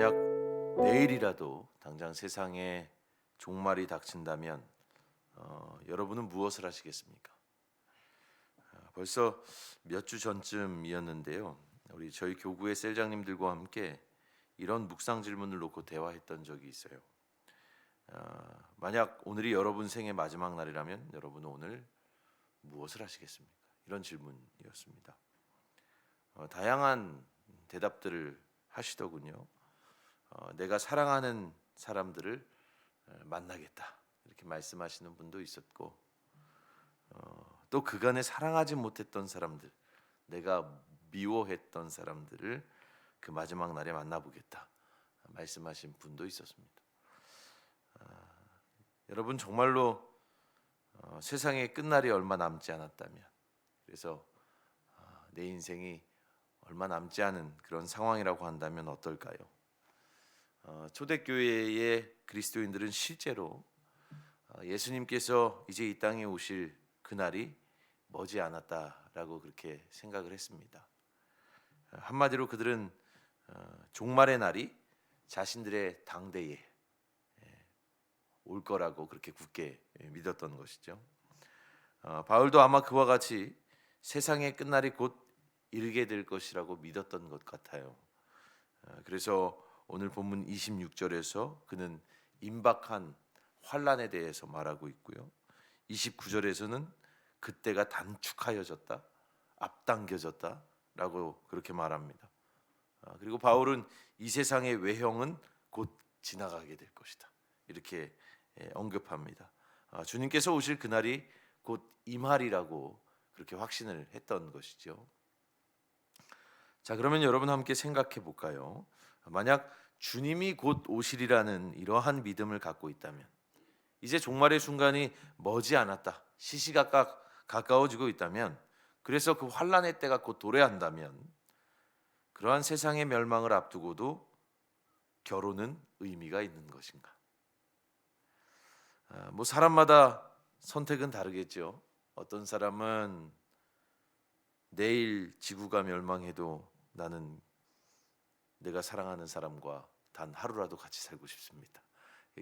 만약 내일이라도 당장 세상에 종말이 닥친다면 어, 여러분은 무엇을 하시겠습니까? 아, 벌써 몇 주 전쯤이었는데요. 우리 저희 교구의 셀장님들과 함께 이런 묵상 질문을 놓고 대화했던 적이 있어요. 아, 만약 오늘이 여러분 생의 마지막 날이라면 여러분은 오늘 무엇을 하시겠습니까? 이런 질문이었습니다. 어, 다양한 대답들을 하시더군요. 어, 내가 사랑하는 사람들을 어, 만나겠다 이렇게 말씀하시는 분도 있었고 어, 또 그간에 사랑하지 못했던 사람들, 내가 미워했던 사람들을 그 마지막 날에 만나보겠다 말씀하신 분도 있었습니다. 아, 여러분 정말로 어, 세상의 끝날이 얼마 남지 않았다면 그래서 아, 내 인생이 얼마 남지 않은 그런 상황이라고 한다면 어떨까요? 어, 초대교회의 그리스도인들은 실제로 어, 예수님께서 이제 이 땅에 오실 그날이 머지 않았다라고 그렇게 생각을 했습니다. 어, 한마디로 그들은 어, 종말의 날이 자신들의 당대에 예, 올 거라고 그렇게 굳게 예, 믿었던 것이죠. 어, 바울도 아마 그와 같이 세상의 끝날이 곧 이르게 될 것이라고 믿었던 것 같아요. 어, 그래서 오늘 본문 26절에서 그는 임박한 환란에 대해서 말하고 있고요. 29절에서는 그때가 단축하여졌다, 앞당겨졌다라고 그렇게 말합니다. 아, 그리고 바울은 이 세상의 외형은 곧 지나가게 될 것이다. 이렇게 예, 언급합니다. 아, 주님께서 오실 그날이 곧 임하리라고 그렇게 확신을 했던 것이죠. 자, 그러면 여러분 함께 생각해 볼까요? 만약 주님이 곧 오시리라는 이러한 믿음을 갖고 있다면 이제 종말의 순간이 머지 않았다. 시시각각 가까워지고 있다면 그래서 그 환란의 때가 곧 도래한다면 그러한 세상의 멸망을 앞두고도 결혼은 의미가 있는 것인가? 아, 뭐 사람마다 선택은 다르겠죠. 어떤 사람은 내일 지구가 멸망해도 나는 내가 사랑하는 사람과 단 하루라도 같이 살고 싶습니다.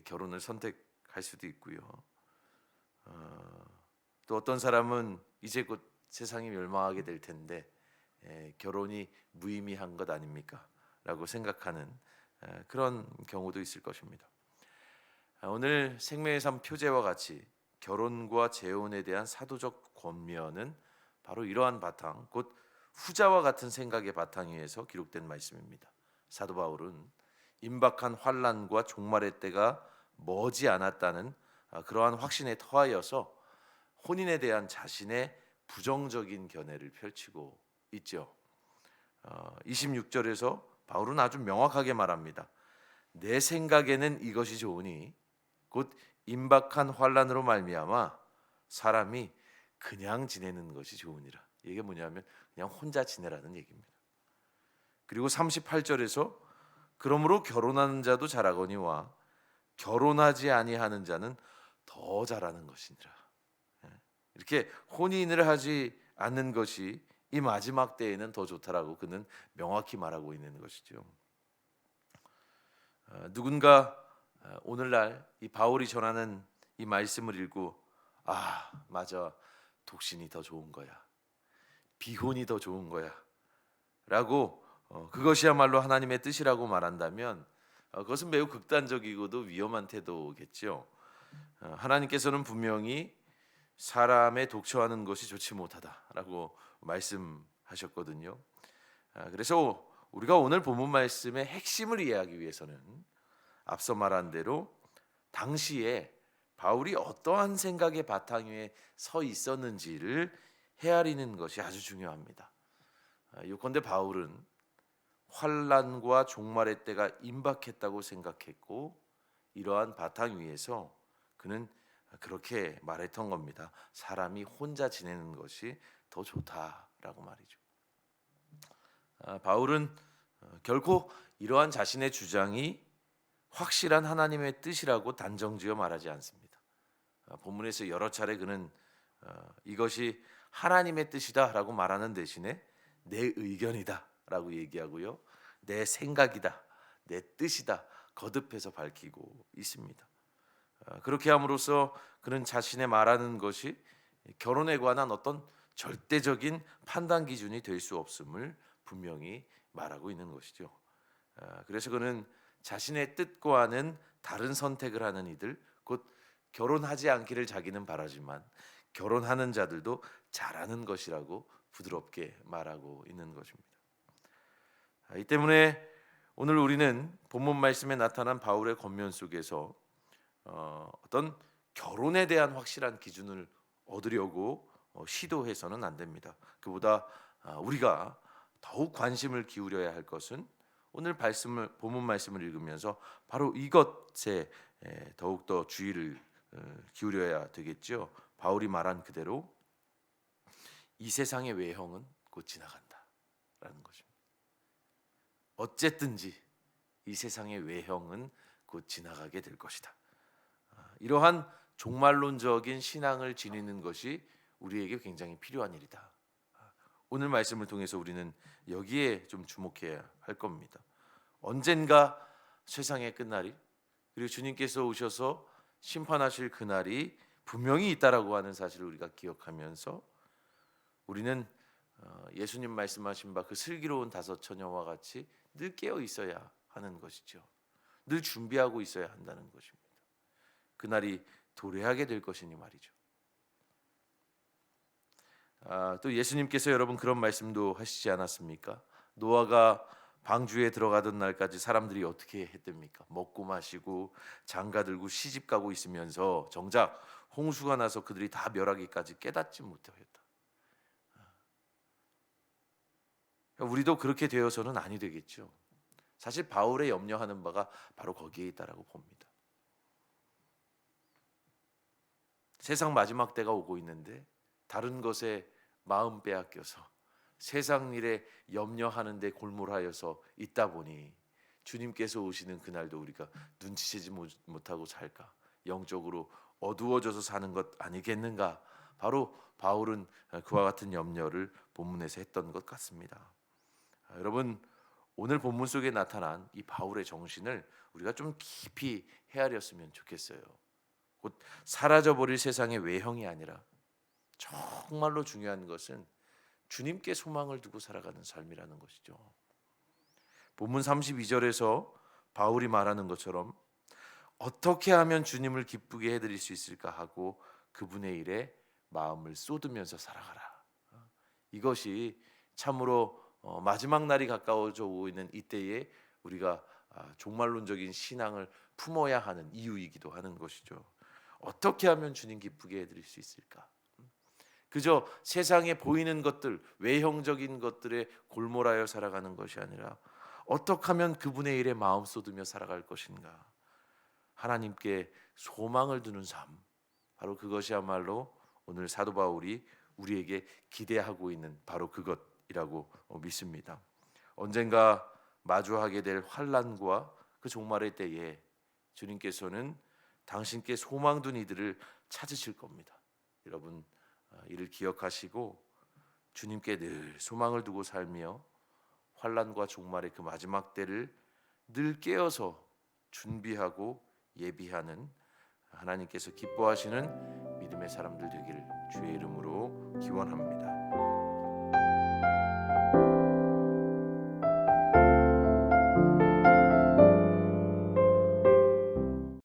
결혼을 선택할 수도 있고요. 어, 또 어떤 사람은 이제 곧 세상이 멸망하게 될 텐데 에, 결혼이 무의미한 것 아닙니까? 라고 생각하는 에, 그런 경우도 있을 것입니다. 아, 오늘 생명의 삶 표제와 같이 결혼과 재혼에 대한 사도적 권면은 바로 이러한 바탕, 곧 후자와 같은 생각의 바탕 위에서 기록된 말씀입니다. 사도 바울은 임박한 환란과 종말의 때가 머지 않았다는 아, 그러한 확신에 터하여서 혼인에 대한 자신의 부정적인 견해를 펼치고 있죠. 26절에서 바울은 아주 명확하게 말합니다. 내 생각에는 이것이 좋으니 곧 임박한 환란으로 말미암아 사람이 그냥 지내는 것이 좋으니라. 이게 뭐냐면 그냥 혼자 지내라는 얘기입니다. 그리고 38절에서 그러므로 결혼하는 자도 잘하거니와 결혼하지 아니하는 자는 더 잘하는 것이니라. 예. 이렇게 혼인을 하지 않는 것이 이 마지막 때에는 더 좋다라고 그는 명확히 말하고 있는 것이죠. 어, 누군가 어, 오늘날 이 바울이 전하는 이 말씀을 읽고 아 맞아 독신이 더 좋은 거야 비혼이 더 좋은 거야라고 어, 그것이야말로 하나님의 뜻이라고 말한다면 어, 그것은 매우 극단적이고도 위험한 태도겠죠. 어, 하나님께서는 분명히 사람의 독처하는 것이 좋지 못하다라고 말씀하셨거든요. 아, 그래서 우리가 오늘 본문 말씀의 핵심을 이해하기 위해서는 앞서 말한 대로 당시에 바울이 어떠한 생각의 바탕 위에 서 있었는지를 헤아리는 것이 아주 중요합니다. 아, 요컨대 바울은 환란과 종말의 때가 임박했다고 생각했고 이러한 바탕 위에서 그는 그렇게 말했던 겁니다. 사람이 혼자 지내는 것이 더 좋다라고 말이죠. 아, 바울은 어, 결코 이러한 자신의 주장이 확실한 하나님의 뜻이라고 단정지어 말하지 않습니다. 아, 본문에서 여러 차례 그는 어, 이것이 하나님의 뜻이다라고 말하는 대신에 내 의견이다 라고 얘기하고요. 내 생각이다. 내 뜻이다 거듭해서 밝히고 있습니다. 아, 그렇게 함으로써 그는 자신의 말하는 것이 결혼에 관한 어떤 절대적인 판단 기준이 될 수 없음을 분명히 말하고 있는 것이죠. 아, 그래서 그는 자신의 뜻과는 다른 선택을 하는 이들, 곧 결혼하지 않기를 자기는 바라지만 결혼하는 자들도 잘하는 것이라고 부드럽게 말하고 있는 것입니다. 아, 이 때문에 오늘 우리는 본문 말씀에 나타난 바울의 겉면 속에서 어, 어떤 결혼에 대한 확실한 기준을 얻으려고 어, 시도해서는 안 됩니다. 그보다 아, 우리가 더욱 관심을 기울여야 할 것은 오늘 말씀을 본문 말씀을 읽으면서 바로 이것에 에, 더욱 더 주의를 어, 기울여야 되겠죠. 바울이 말한 그대로 이 세상의 외형은 곧 지나간다라는 것입니다. 어쨌든지 이 세상의 외형은 곧 지나가게 될 것이다. 아, 이러한 종말론적인 신앙을 지니는 것이 우리에게 굉장히 필요한 일이다. 아, 오늘 말씀을 통해서 우리는 여기에 좀 주목해야 할 겁니다. 언젠가 세상의 끝날이 그리고 주님께서 오셔서 심판하실 그날이 분명히 있다라고 하는 사실을 우리가 기억하면서 우리는 어, 예수님 말씀하신 바 그 슬기로운 다섯 처녀와 같이 늘 깨어 있어야 하는 것이죠. 늘 준비하고 있어야 한다는 것입니다. 그날이 도래하게 될 것이니 말이죠. 아, 또 예수님께서 여러분 그런 말씀도 하시지 않았습니까? 노아가 방주에 들어가던 날까지 사람들이 어떻게 했답니까? 먹고 마시고 장가 들고 시집 가고 있으면서 정작 홍수가 나서 그들이 다 멸하기까지 깨닫지 못하였다. 우리도 그렇게 되어서는 아니 되겠죠. 사실 바울의 염려하는 바가 바로 거기에 있다라고 봅니다. 세상 마지막 때가 오고 있는데 다른 것에 마음 빼앗겨서 세상 일에 염려하는 데 골몰하여서 있다 보니 주님께서 오시는 그날도 우리가 눈치채지 못하고 살까 영적으로 어두워져서 사는 것 아니겠는가 바로 바울은 그와 같은 염려를 본문에서 했던 것 같습니다. 아, 여러분 오늘 본문 속에 나타난 이 바울의 정신을 우리가 좀 깊이 헤아렸으면 좋겠어요. 곧 사라져 버릴 세상의 외형이 아니라 정말로 중요한 것은 주님께 소망을 두고 살아가는 삶이라는 것이죠. 본문 32절에서 바울이 말하는 것처럼 어떻게 하면 주님을 기쁘게 해 드릴 수 있을까 하고 그분의 일에 마음을 쏟으면서 살아가라. 이것이 참으로 어, 마지막 날이 가까워져 오고 있는 이때에 우리가 아, 종말론적인 신앙을 품어야 하는 이유이기도 하는 것이죠. 어떻게 하면 주님 기쁘게 해드릴 수 있을까? 그저 세상에 보이는 것들, 외형적인 것들에 골몰하여 살아가는 것이 아니라 어떻게 하면 그분의 일에 마음 쏟으며 살아갈 것인가? 하나님께 소망을 두는 삶. 바로 그것이야말로 오늘 사도 바울이 우리에게 기대하고 있는 바로 그것 이라고 믿습니다. 언젠가 마주하게 될 환란과 그 종말의 때에 주님께서는 당신께 소망 둔 이들을 찾으실 겁니다. 여러분 아, 이를 기억하시고 주님께 늘 소망을 두고 살며 환란과 종말의 그 마지막 때를 늘 깨어서 준비하고 예비하는 하나님께서 기뻐하시는 믿음의 사람들 되기를 주의 이름으로 기원합니다.